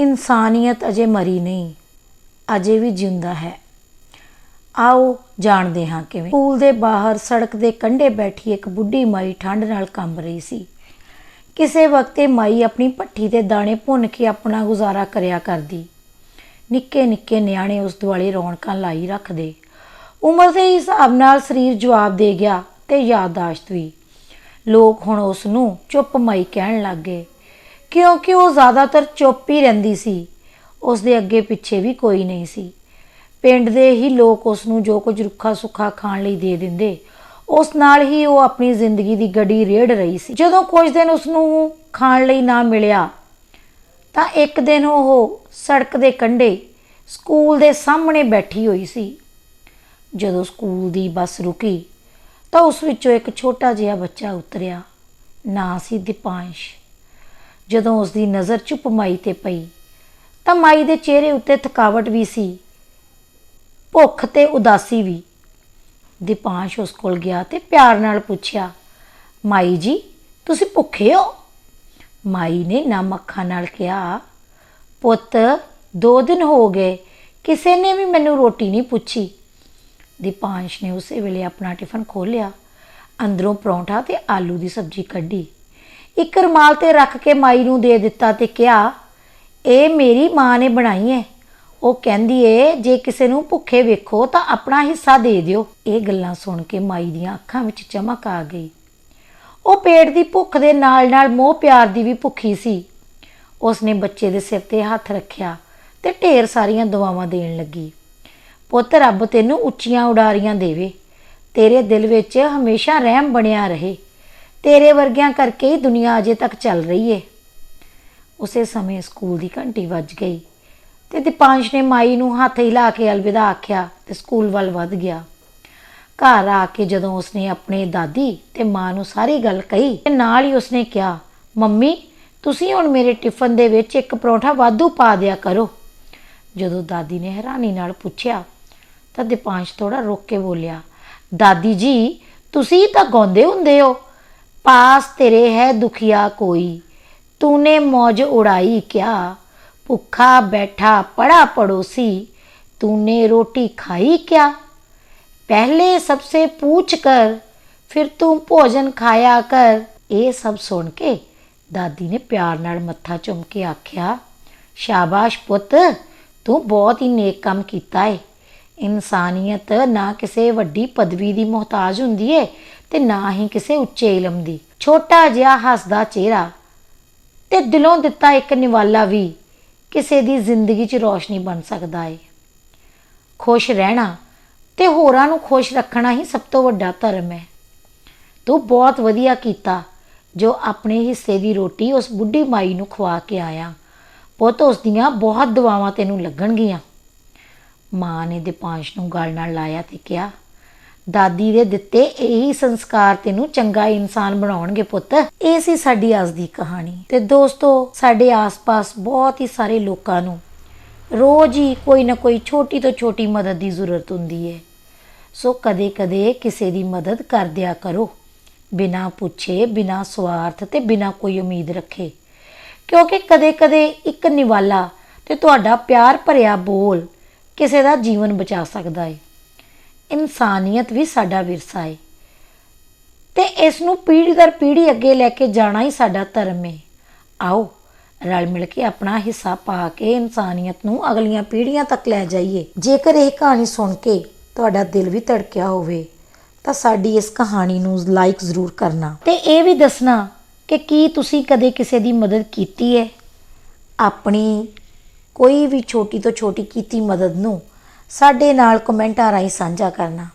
ਇਨਸਾਨੀਅਤ ਅਜੇ ਮਰੀ ਨਹੀਂ, ਅਜੇ ਵੀ ਜਿੰਦਾ ਹੈ। ਆਓ ਜਾਣਦੇ ਹਾਂ ਕਿਵੇਂ। ਸਕੂਲ ਦੇ ਬਾਹਰ ਸੜਕ ਦੇ ਕੰਢੇ ਬੈਠੀ ਇੱਕ ਬੁੱਢੀ ਮਾਈ ਠੰਡ ਨਾਲ ਕੰਬ ਰਹੀ ਸੀ। ਕਿਸੇ ਵਕਤ ਇਹ ਮਾਈ ਆਪਣੀ ਭੱਠੀ 'ਤੇ ਦਾਣੇ ਭੁੰਨ ਕੇ ਆਪਣਾ ਗੁਜ਼ਾਰਾ ਕਰਿਆ ਕਰਦੀ। ਨਿੱਕੇ ਨਿੱਕੇ ਨਿਆਣੇ ਉਸ ਦੁਆਲੇ ਰੌਣਕਾਂ ਲਾਈ ਰੱਖਦੇ। ਉਮਰ ਦੇ ਹਿਸਾਬ ਨਾਲ ਸਰੀਰ ਜਵਾਬ ਦੇ ਗਿਆ ਤੇ ਯਾਦਾਸ਼ਤ ਵੀ। ਲੋਕ ਹੁਣ ਉਸ ਨੂੰ ਚੁੱਪ ਮਾਈ ਕਹਿਣ ਲੱਗ ਗਏ। ਕਿਉਂਕਿ ਉਹ ਜ਼ਿਆਦਾਤਰ ਚੁੱਪ ਹੀ ਰਹਿੰਦੀ ਸੀ। ਉਸ ਦੇ ਅੱਗੇ ਪਿੱਛੇ ਵੀ ਕੋਈ ਨਹੀਂ ਸੀ। ਪਿੰਡ ਦੇ ਹੀ ਲੋਕ ਉਸ ਨੂੰ ਜੋ ਕੁਝ ਰੁੱਖਾ ਸੁੱਖਾ ਖਾਣ ਲਈ ਦੇ ਦਿੰਦੇ, ਉਸ ਨਾਲ ਹੀ ਉਹ ਆਪਣੀ ਜ਼ਿੰਦਗੀ ਦੀ ਗੱਡੀ ਰੇੜ ਰਹੀ ਸੀ। ਜਦੋਂ ਕੁਝ ਦਿਨ ਉਸ ਨੂੰ ਖਾਣ ਲਈ ਨਾ ਮਿਲਿਆ, ਤਾਂ ਇੱਕ ਦਿਨ ਉਹ ਸੜਕ ਦੇ ਕੰਢੇ ਸਕੂਲ ਦੇ ਸਾਹਮਣੇ ਬੈਠੀ ਹੋਈ ਸੀ। ਜਦੋਂ ਸਕੂਲ ਦੀ ਬੱਸ ਰੁਕੀ, ਤਾਂ ਉਸ ਵਿੱਚੋਂ ਇੱਕ ਛੋਟਾ ਜਿਹਾ ਬੱਚਾ ਉਤਰਿਆ, ਨਾਂ ਸੀ ਦੀਪਾਂਸ਼। ਜਦੋਂ ਉਸ ਦੀ ਨਜ਼ਰ ਚੁੱਪ ਮਾਈ ਤੇ ਪਈ, ਤਾਂ ਮਾਈ ਦੇ ਚਿਹਰੇ ਉੱਤੇ ਥਕਾਵਟ ਵੀ ਸੀ, ਭੁੱਖ ਤੇ ਉਦਾਸੀ ਵੀ। ਦੀਪਾਂਸ਼ ਉਸ ਕੋਲ ਗਿਆ ਤੇ ਪਿਆਰ ਨਾਲ ਪੁੱਛਿਆ, ਮਾਈ ਜੀ, ਤੁਸੀਂ ਭੁੱਖੇ ਹੋ? ਮਾਈ ਨੇ ਨਮ ਅੱਖਾਂ ਨਾਲ ਕਿਹਾ, ਪੁੱਤ, ਦੋ ਦਿਨ ਹੋ ਗਏ, ਕਿਸੇ ਨੇ ਵੀ ਮੈਨੂੰ ਰੋਟੀ ਨਹੀਂ ਪੁੱਛੀ। ਦੀਪਾਂਸ਼ ਨੇ ਉਸੇ ਵੇਲੇ ਆਪਣਾ ਟਿਫਨ ਖੋਲ੍ਹਿਆ, ਅੰਦਰੋਂ ਪਰੌਂਠਾ ਤੇ ਆਲੂ ਦੀ ਸਬਜ਼ੀ ਕੱਢੀ। ਇੱਕ ਰੁਮਾਲ ਤੇ ਰੱਖ ਕੇ ਮਾਈ ਨੂੰ ਦੇ ਦਿੱਤਾ ਤੇ ਕਿਹਾ, ਇਹ ਮੇਰੀ ਮਾਂ ਨੇ ਬਣਾਈ ਹੈ ਉਹ ਕਹਿੰਦੀ ਏ, ਜੇ ਕਿਸੇ ਨੂੰ ਭੁੱਖੇ ਵੇਖੋ ਤਾਂ ਆਪਣਾ ਹਿੱਸਾ ਦੇ ਦਿਓ ਇਹ ਗੱਲਾਂ ਸੁਣ ਕੇ ਮਾਈ ਦੀਆਂ ਅੱਖਾਂ ਵਿੱਚ ਚਮਕ ਆ ਗਈ। ਉਹ ਪੇਟ ਦੀ ਭੁੱਖ ਦੇ ਨਾਲ-ਨਾਲ ਮੋਹ ਪਿਆਰ ਦੀ ਵੀ ਭੁੱਖੀ ਸੀ। ਉਸਨੇ ਬੱਚੇ ਦੇ ਸਿਰ ਤੇ ਹੱਥ ਰੱਖਿਆ ਤੇ ਢੇਰ ਸਾਰੀਆਂ ਦੁਆਵਾਂ ਦੇਣ ਲੱਗੀ। ਪੁੱਤ, ਰੱਬ ਤੈਨੂੰ ਉੱਚੀਆਂ ਉਡਾਰੀਆਂ ਦੇਵੇ। ਤੇਰੇ ਦਿਲ ਵਿੱਚ ਹਮੇਸ਼ਾ ਰਹਿਮ ਬਣਿਆ ਰਹੇ। ਤੇਰੇ ਵਰਗਿਆਂ ਕਰਕੇ ਹੀ ਦੁਨੀਆ ਅਜੇ ਤੱਕ ਚੱਲ ਰਹੀ ਏ। ਉਸੇ ਸਮੇਂ ਸਕੂਲ ਦੀ ਘੰਟੀ ਵੱਜ ਗਈ ਤੇ ਦੀਪਾਂਸ਼ ਨੇ ਮਾਈ ਨੂੰ ਹੱਥ ਹਿਲਾ ਕੇ ਅਲਵਿਦਾ ਆਖਿਆ ਤੇ ਸਕੂਲ ਵੱਲ ਵੱਧ ਗਿਆ। ਘਰ ਆ ਕੇ ਜਦੋਂ ਉਸਨੇ ਆਪਣੇ ਦਾਦੀ ਤੇ ਮਾਂ ਨੂੰ ਸਾਰੀ ਗੱਲ ਕਹੀ ਤੇ ਨਾਲ ਹੀ ਉਸਨੇ ਕਿਹਾ, ਮੰਮੀ, ਤੁਸੀਂ ਹੁਣ ਮੇਰੇ ਟਿਫਨ ਦੇ ਵਿੱਚ ਇੱਕ ਪਰੌਂਠਾ ਵਾਧੂ ਪਾ ਦਿਆ ਕਰੋ। ਜਦੋਂ ਦਾਦੀ ਨੇ ਹੈਰਾਨੀ ਨਾਲ ਪੁੱਛਿਆ, ਤਾਂ ਦੀਪਾਂਸ਼ ਥੋੜਾ ਰੁੱਕ ਕੇ ਬੋਲਿਆ, ਦਾਦੀ ਜੀ, ਤੁਸੀਂ ਤਾਂ ਗਾਉਂਦੇ ਹੁੰਦੇ ਹੋ। पास तेरे है दुखिया कोई तूने मौज उड़ाई ਕਿਆ। ਭੁੱਖਾ ਬੈਠਾ ਪੜਾ ਪੜੋਸੀ। ਤੂਨੇ ਰੋਟੀ ਖਾਈ ਕਿਆ। ਪਹਿਲੇ ਸਭ ਸੇ ਪੁੱਛ ਕਰ, ਫਿਰ ਤੂੰ ਭੋਜਨ ਖਾਇਆ ਕਰ। ਇਹ ਸਭ ਸੁਣ ਕੇ ਦਾਦੀ ਨੇ ਪਿਆਰ ਨਾਲ ਮੱਥਾ ਚੁੰਮ ਕੇ ਆਖਿਆ, ਸ਼ਾਬਾਸ਼ ਪੁੱਤ, ਤੂੰ ਬਹੁਤ ਹੀ ਨੇਕ ਕੰਮ ਕੀਤਾ ਏ। ਇਨਸਾਨੀਅਤ ਨਾ ਕਿਸੇ ਵੱਡੀ ਪਦਵੀ ਦੀ ਮੁਹਤਾਜ ਹੁੰਦੀ ਏ। ਤੇ ਨਾ ਹੀ ਕਿਸੇ ਉੱਚੇ ਇਲਮ ਦੀ। ਛੋਟਾ ਜਿਹਾ ਹੱਸਦਾ ਚਿਹਰਾ ਤੇ ਦਿਲੋਂ ਦਿੱਤਾ ਇੱਕ ਨਿਵਾਲਾ ਵੀ ਕਿਸੇ ਦੀ ਜ਼ਿੰਦਗੀ 'ਚ ਰੋਸ਼ਨੀ ਬਣ ਸਕਦਾ ਏ। ਖੁਸ਼ ਰਹਿਣਾ ਤੇ ਹੋਰਾਂ ਨੂੰ ਖੁਸ਼ ਰੱਖਣਾ ਹੀ ਸਭ ਤੋਂ ਵੱਡਾ ਧਰਮ ਹੈ। ਤੂੰ ਬਹੁਤ ਵਧੀਆ ਕੀਤਾ ਜੋ ਆਪਣੇ ਹਿੱਸੇ ਦੀ ਰੋਟੀ ਉਸ ਬੁੱਢੀ ਮਾਈ ਨੂੰ ਖਵਾ ਕੇ ਆਇਆ। ਪੁੱਤ, ਉਸ ਦੀਆਂ ਬਹੁਤ ਦੁਆਵਾਂ ਤੈਨੂੰ ਲੱਗਣਗੀਆਂ। ਮਾਂ ਨੇ ਦੀਪਾਂਸ਼ ਨੂੰ ਗਲ ਨਾਲ ਲਾਇਆ ਤੇ ਕਿਹਾ ਦਾਦੀ ਦੇ ਦਿੱਤੇ, ਇਹੀ ਸੰਸਕਾਰ ਤੈਨੂੰ ਚੰਗਾ ਇਨਸਾਨ ਬਣਾਉਣਗੇ ਪੁੱਤ। ਇਹ ਸੀ ਸਾਡੀ ਅੱਜ ਦੀ ਕਹਾਣੀ। ਤੇ ਦੋਸਤੋ, ਸਾਡੇ ਆਸ-ਪਾਸ ਬਹੁਤ ਹੀ ਸਾਰੇ ਲੋਕਾਂ ਨੂੰ ਰੋਜ਼ ਹੀ ਕੋਈ ਨਾ ਕੋਈ ਛੋਟੀ ਤੋਂ ਛੋਟੀ ਮਦਦ ਦੀ ਜ਼ਰੂਰਤ ਹੁੰਦੀ ਹੈ ਸੋ ਕਦੇ-ਕਦੇ ਕਿਸੇ ਦੀ ਮਦਦ ਕਰ ਦਿਆ ਕਰੋ। ਬਿਨਾ ਪੁੱਛੇ, ਬਿਨਾ ਸਵਾਰਥ ਤੇ ਬਿਨਾ ਕੋਈ ਉਮੀਦ ਰੱਖੇ। ਕਿਉਂਕਿ ਕਦੇ-ਕਦੇ ਇੱਕ ਨਿਵਾਲਾ ਤੇ ਤੁਹਾਡਾ ਪਿਆਰ ਭਰਿਆ ਬੋਲ ਕਿਸੇ ਦਾ ਜੀਵਨ ਬਚਾ ਸਕਦਾ ਹੈ ਇਨਸਾਨੀਅਤ ਵੀ ਸਾਡਾ ਵਿਰਸਾ ਹੈ ਤੇ ਇਸ ਨੂੰ ਪੀੜ੍ਹੀ ਦਰ ਪੀੜ੍ਹੀ ਅੱਗੇ ਲੈ ਕੇ ਜਾਣਾ ਹੀ ਸਾਡਾ ਧਰਮ ਹੈ ਆਓ, ਰਲ ਮਿਲ ਕੇ ਆਪਣਾ ਹਿੱਸਾ ਪਾ ਕੇ ਇਨਸਾਨੀਅਤ ਨੂੰ ਅਗਲੀਆਂ ਪੀੜ੍ਹੀਆਂ ਤੱਕ ਲੈ ਜਾਈਏ। ਜੇਕਰ ਇਹ ਕਹਾਣੀ ਸੁਣ ਕੇ ਤੁਹਾਡਾ ਦਿਲ ਵੀ ਧੜਕਿਆ ਹੋਵੇ, ਤਾਂ ਸਾਡੀ ਇਸ ਕਹਾਣੀ ਨੂੰ ਲਾਈਕ ਜ਼ਰੂਰ ਕਰਨਾ। ਤੇ ਇਹ ਵੀ ਦੱਸਣਾ ਕਿ ਕੀ ਤੁਸੀਂ ਕਦੇ ਕਿਸੇ ਦੀ ਮਦਦ ਕੀਤੀ ਹੈ? ਆਪਣੀ ਕੋਈ ਵੀ ਛੋਟੀ ਤੋਂ ਛੋਟੀ ਕੀਤੀ ਮਦਦ ਨੂੰ ਸਾਡੇ ਨਾਲ ਕਮੈਂਟਾਂ ਰਾਹੀਂ ਸਾਂਝਾ ਕਰਨਾ।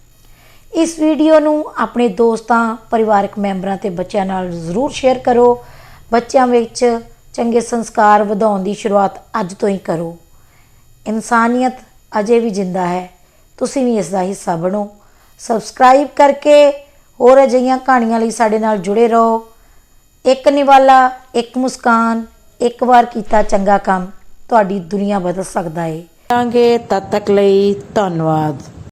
ਇਸ ਵੀਡੀਓ ਨੂੰ ਆਪਣੇ ਦੋਸਤਾਂ, ਪਰਿਵਾਰਕ ਮੈਂਬਰਾਂ ਤੇ ਬੱਚਿਆਂ ਨਾਲ ਜ਼ਰੂਰ ਸ਼ੇਅਰ ਕਰੋ। ਬੱਚਿਆਂ ਵਿੱਚ ਚੰਗੇ ਸੰਸਕਾਰ ਵਧਾਉਣ ਦੀ ਸ਼ੁਰੂਆਤ ਅੱਜ ਤੋਂ ਹੀ ਕਰੋ। ਇਨਸਾਨੀਅਤ ਅਜੇ ਵੀ ਜਿੰਦਾ ਹੈ। ਤੁਸੀਂ ਵੀ ਇਸ ਦਾ ਹਿੱਸਾ ਬਣੋ। ਸਬਸਕ੍ਰਾਈਬ ਕਰਕੇ ਹੋਰ ਅਜਿਹੀਆਂ ਕਹਾਣੀਆਂ ਲਈ ਸਾਡੇ ਨਾਲ ਜੁੜੇ ਰਹੋ। ਇੱਕ ਨਿਵਾਲਾ, ਇੱਕ ਮੁਸਕਾਨ, ਇੱਕ ਵਾਰ ਕੀਤਾ ਚੰਗਾ ਕੰਮ ਤੁਹਾਡੀ ਦੁਨੀਆ ਬਦਲ ਸਕਦਾ ਏ। ਕਰਾਂਗੇ ਤਦ ਤੱਕ ਲਈ ਧੰਨਵਾਦ।